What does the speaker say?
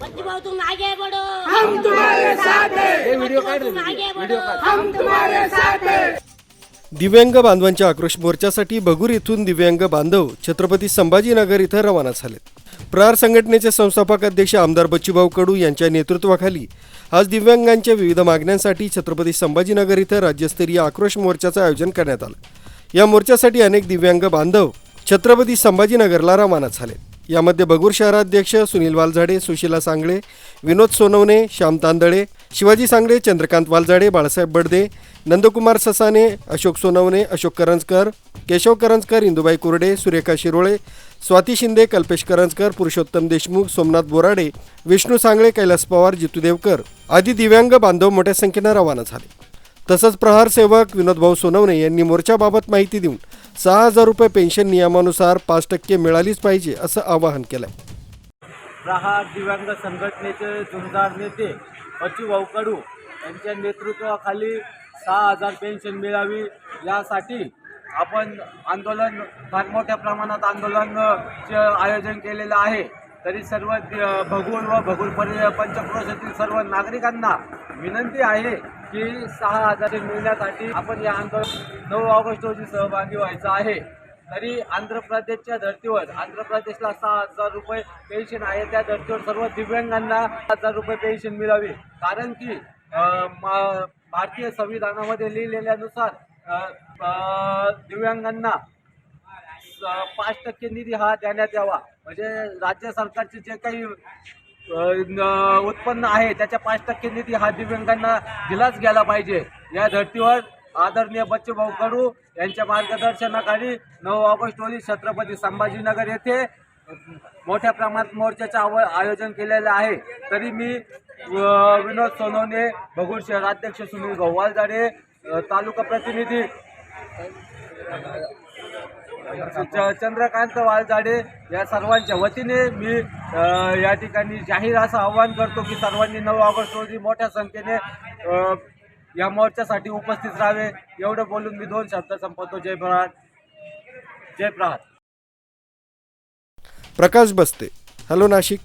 बच्चू तुम आगे बढ़ो हम तुम्हारे साथ हैं. व्हिडिओ काढ तुम आगे बढ़ो हम तुम्हारे साथ हैं. दिव्यांग बांधवांच्या आक्रोश मोर्चासाठी भगूर येथून दिव्यांग बांधव छत्रपती संभाजीनगर इथं रवाना झालेत. प्रहार संघटनेचे संस्थापक अध्यक्ष आमदार बच्चूभाऊ कडू यांच्या नेतृत्वाखाली आज दिव्यांगांच्या विविध मागण्यांसाठी छत्रपती संभाजीनगर इथं राज्यस्तरीय आक्रोश मोर्चाचं आयोजन करण्यात आलं. या मोर्चासाठी अनेक दिव्यांग बांधव छत्रपती संभाजीनगरला रवाना झाले यामध्ये भगूर शहराध्यक्ष सुनील वालझाडे सुशीला सांगळे विनोद सोनवणे श्याम तांदळे शिवाजी सांगळे चंद्रकांत वालझाडे बाळासाहेब बडदे नंदकुमार ससाने अशोक सोनवणे अशोक करंजकर केशव करंजकर इंदुबाई कुर्डे सुरेखा शिरोळे स्वाती शिंदे कल्पेश करंजकर पुरुषोत्तम देशमुख सोमनाथ बोराडे विष्णू सांगळे कैलास पवार जितू देवकर आदी दिव्यांग बांधव मोठ्या संख्येनं रवाना झाले. तसंच प्रहार सेवक विनोदभाऊ सोनवणे यांनी मोर्चाबाबत माहिती देऊन सहा हजार रुपये पेन्शन नियमानुसार पाच टक्के मिळालीच पाहिजे असं आवाहन केलंय. प्रहार दिव्यांग संघटनेचे जुमदार नेते अची वावकडू यांच्या नेतृत्वाखाली सहा हजार पेन्शन मिळावी यासाठी आपण आंदोलन फार मोठ्या प्रमाणात आंदोलनचे आयोजन केलेलं आहे. तरी सर्व दि- व भगूर परि पंचक्रोशातील सर्व नागरिकांना विनंती आहे की सहा हजार मिळण्यासाठी आपण या आंदोलन नऊ ऑगस्ट रोजी सहभागी व्हायचं आहे. तरी आंध्र प्रदेशच्या धर्तीवर आंध्र प्रदेशला सहा हजार रुपये पेन्शन आहे. त्या धर्तीवर सर्व दिव्यांगांना हजार रुपये पेन्शन मिळावी. कारण की भारतीय संविधानामध्ये लिहिलेल्यानुसार दिव्यांगांना स- पाच टक्के निधी हा देण्यात यावा. म्हणजे राज्य सरकारचे जे काही उत्पन्न आहे त्याच्या पाच टक्के निधी हा दिव्यांगांना दिलाच गेला पाहिजे. या धर्तीवर आदरणीय बच्चूभाऊ कडू यांच्या मार्गदर्शनाखाली नऊ ऑगस्ट रोजी छत्रपती संभाजीनगर येथे मोठ्या प्रमाणात मोर्चाचं आव आयोजन केलेलं आहे. तरी मी विनोद सोनवणे भगूर शहराध्यक्ष सुनील गव्हाळजाडे तालुका प्रतिनिधी चंद्रकांत वालजाडे या सर्वांच्या वतीने मी या ठिकाणी जाहीर असं आवाहन करतो की सर्वांनी नऊ ऑगस्ट रोजी मोठ्या संख्येने या मोर्चासाठी उपस्थित राहावे. एवढं बोलून मी दोन शब्द संपवतो. जय प्रहार जय प्रहार प्रकाश बस्ते. हॅलो नाशिक.